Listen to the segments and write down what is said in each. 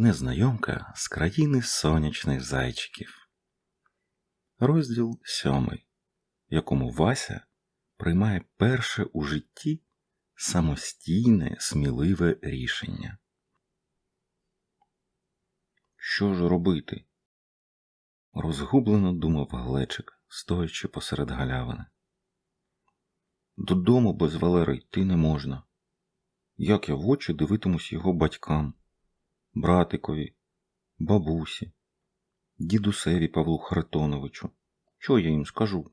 Незнайомка з країни сонячних зайчиків. Розділ сьомий, якому Вася приймає перше у житті самостійне, сміливе рішення. Що ж робити? розгублено думав глечик, стоячи посеред галявини. Додому без Валери йти не можна. Як я в очі дивитимусь його батькам, братикові, бабусі, дідусеві Павлу Харитоновичу. Що я їм скажу?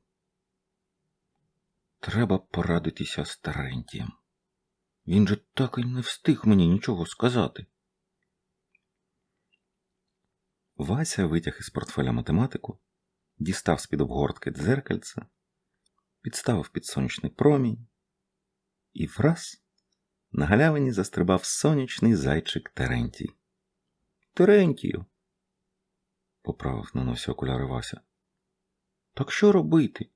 Треба порадитися з Терентієм. Він же так і не встиг мені нічого сказати. Вася витяг із портфеля математику, дістав з-під обгортки дзеркальце, підставив під сонячний промінь і враз на галявині застрибав сонячний зайчик Терентій. Терентію, поправив на носі окуляри Вася. Так що робити?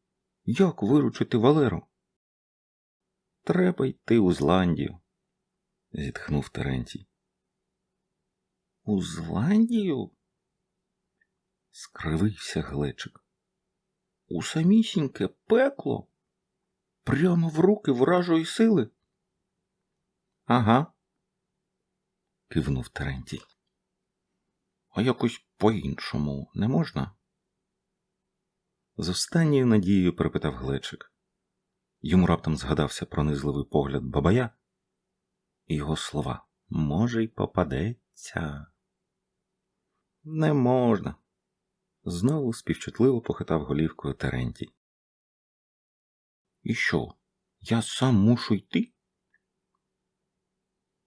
Як виручити Валеру? Треба йти у Зландію, зітхнув Терентій. У Зландію? скривився глечик. У самісіньке пекло? Прямо в руки вражої сили? Ага, кивнув Терентій. А якось по-іншому не можна? З останньою надією перепитав глечик. Йому раптом згадався пронизливий погляд бабая і його слова. Може, й попадеться. Не можна. Знову співчутливо похитав голівкою Терентій. І що? Я сам мушу йти?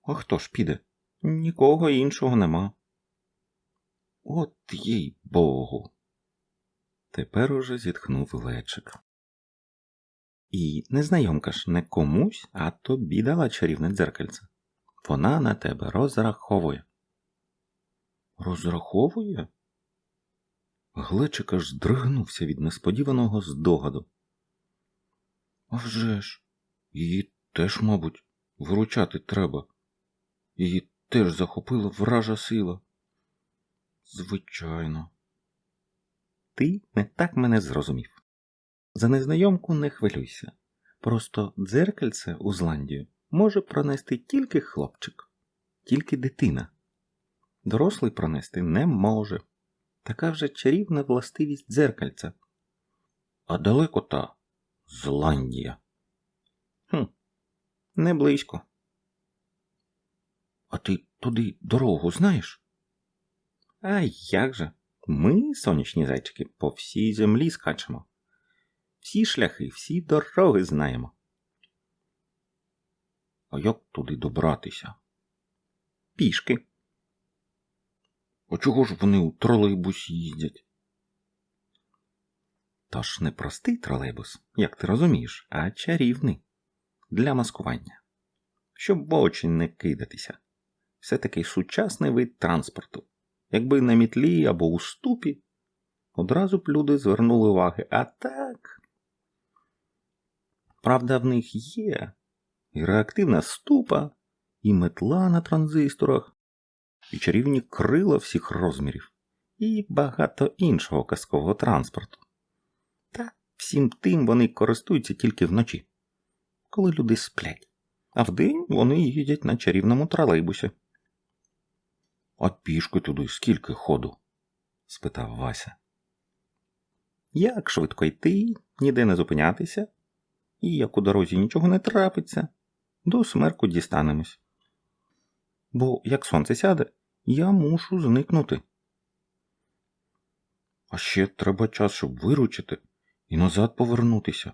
А хто ж піде? Нікого іншого нема. От їй богу. Тепер уже зітхнув лечик. І незнайомка ж не комусь, а тобі дала чарівне дзеркальце. Вона на тебе розраховує. Розраховує? Глечик аж здригнувся від несподіваного здогаду. А вже ж, її теж, мабуть, виручати треба. Її теж захопила вража сила. Звичайно. Ти не так мене зрозумів. За незнайомку не хвилюйся. Просто дзеркальце у Зландію може пронести тільки хлопчик, тільки дитина. Дорослий пронести не може. Така вже чарівна властивість дзеркальця. А далеко та Зландія? Хм, не близько. А ти туди дорогу знаєш? А як же? Ми, сонячні зайчики, по всій землі скачемо. Всі шляхи, всі дороги знаємо. А як туди добратися? Пішки. А чого ж вони у тролейбусі їздять? Та ж не простий тролейбус, як ти розумієш, а чарівний для маскування. Щоб в очі не кидатися. Все таки сучасний вид транспорту. Якби на мітлі або у ступі, одразу б люди звернули уваги. А так. Правда, в них є і реактивна ступа, і метла на транзисторах, і чарівні крила всіх розмірів, і багато іншого казкового транспорту. Та всім тим вони користуються тільки вночі, коли люди сплять, а вдень вони їдять на чарівному тролейбусі. А пішки туди скільки ходу? спитав Вася. Як швидко йти, ніде не зупинятися, і як у дорозі нічого не трапиться, до смерку дістанемось. Бо як сонце сяде, я мушу зникнути. А ще треба час, щоб виручити і назад повернутися.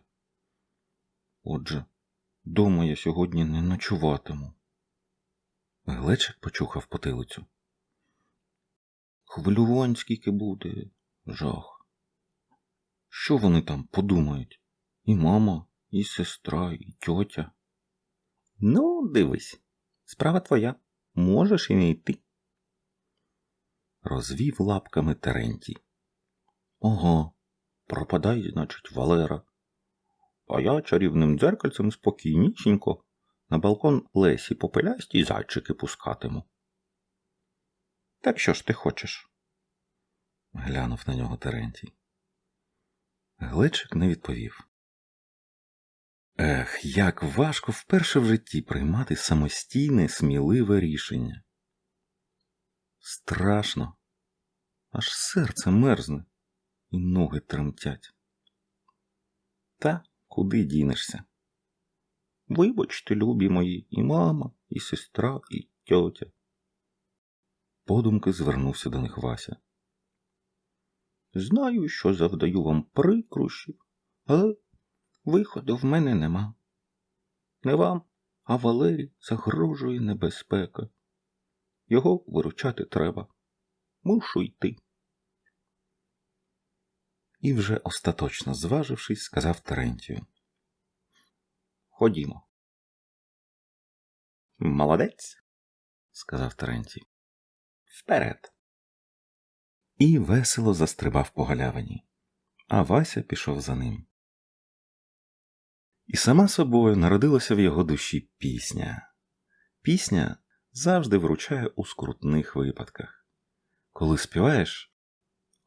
Отже, дома я сьогодні не ночуватиму. Глечик почухав потилицю. Хвилювань скільки буде, жах. Що вони там подумають? І мама, і сестра, і тьотя. Ну, дивись, справа твоя. Можеш і не йти. Розвів лапками Терентій. Ого, пропадай, значить, Валера. А я чарівним дзеркальцем спокійнісінько на балкон Лесі попелясті зайчики пускатиму. Так що ж ти хочеш? глянув на нього Терентій. Глечик не відповів. Ех, як важко вперше в житті приймати самостійне, сміливе рішення. Страшно, аж серце мерзне і ноги тремтять. Та куди дінешся? Вибачте, любі мої, і мама, і сестра, і тьотя. Подумки звернувся до них Вася. Знаю, що завдаю вам прикрощів, але виходу в мене нема. Не вам, а Валері загрожує небезпека. Його виручати треба. Мушу йти. І вже остаточно зважившись, сказав Терентію. Ходімо. Молодець, сказав Терентій. Вперед. І весело застрибав по галявині, а Вася пішов за ним. І сама собою народилася в його душі пісня. Пісня завжди вручає у скрутних випадках. Коли співаєш,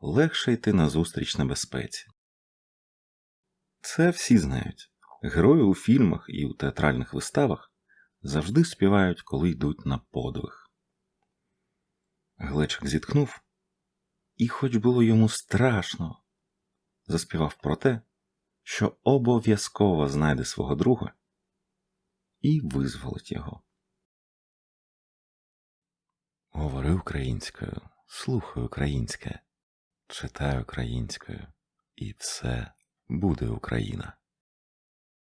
легше йти назустріч небезпеці. Це всі знають. Герої у фільмах і у театральних виставах завжди співають, коли йдуть на подвиг. Глечик зітхнув, і, хоч було йому страшно, заспівав про те, що обов'язково знайде свого друга і визволить його. Говори українською, слухай українське, читай українською, і все буде Україна.